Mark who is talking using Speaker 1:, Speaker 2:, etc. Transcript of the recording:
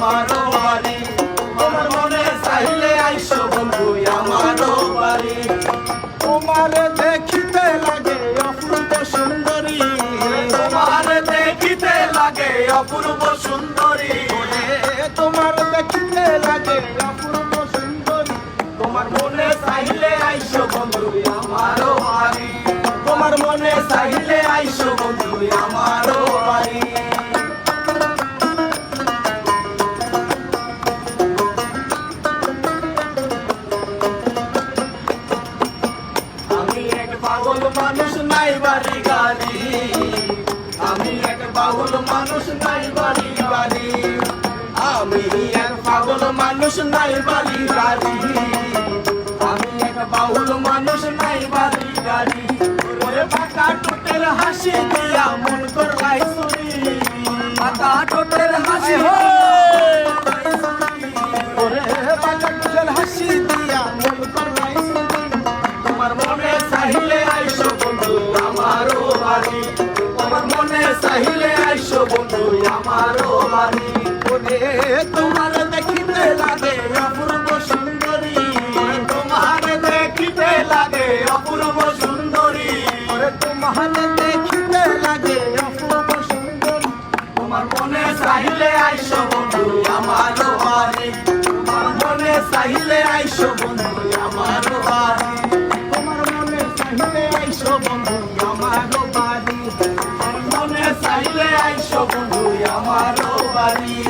Speaker 1: আমারও মনে
Speaker 2: তোমার দেখিতে লাগে অপূর্ব সুন্দরী।
Speaker 1: তোমার দেখিতে লাগে অপূর্ব সুন্দরী।
Speaker 2: দেখিতে লাগে অপূর্ব সুন্দরী।
Speaker 1: তোমার মনে চাইলে আইসো বন্ধু আমারও মানুষ নাই বাড়ি গাড়ি। আমি এক পাগল মানুষ নাই বাড়ি গাড়ি। আমি এক পাগল মানুষ নাই বাড়ি গাড়ি। আমি এক বাউল মানুষ নাই বাড়ি গাড়ি। ওরে বাঁকা টোটের হাসি দিয়া মন করলাই চুরি। বাঁকা টোটের হাসি
Speaker 2: ওরে
Speaker 1: বাড়ি। তোমার মনে চাহিলে আইসো বন্ধু, আমারও বাড়ি।
Speaker 2: ওরে তোমার দেখিতে লাগে অপূর্ব সুন্দরী।
Speaker 1: তোমার দেখিতে লাগে অপূর্ব সুন্দরী।
Speaker 2: তোমার দেখিতে লাগে অপূর্ব সুন্দরী।
Speaker 1: তোমার মনে চাহিলে আইসো বন্ধু, আমারও বাড়ি। তোমার মনে চাহিলে আইসো বন্ধু, আমারও বাড়ি।
Speaker 2: তোমার মনে চাহিলে আইসো বন্ধু, আমারও বাড়ি।
Speaker 1: বন্ধু আমারও বাড়ি।